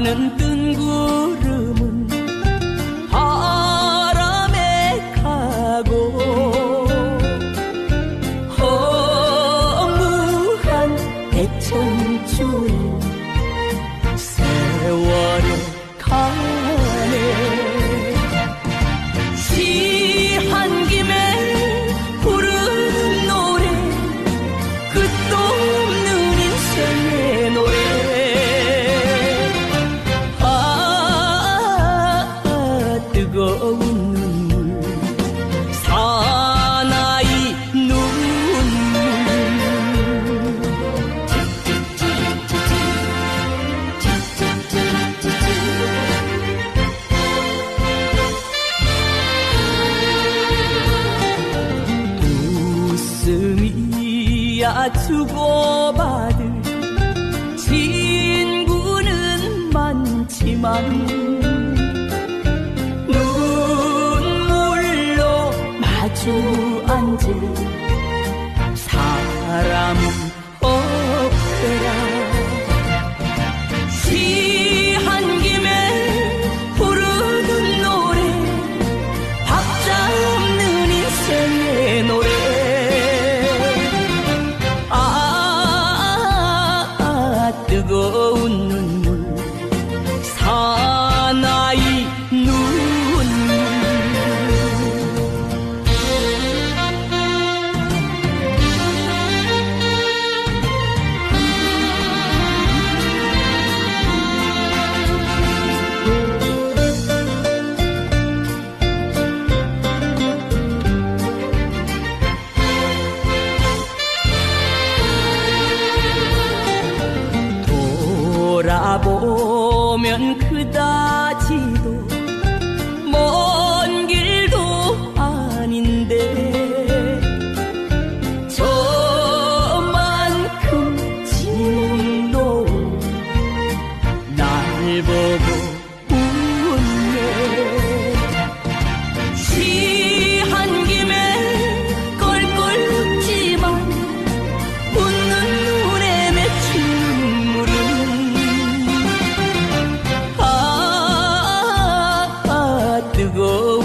나는 뜬 구름은 바람에 가고 허무한 대천줄 세월. 주고받을 친구는 많지만 눈물로 마주 앉을 보면 그다지도 먼 길도 아닌데 저만큼 진노 날 보고 to go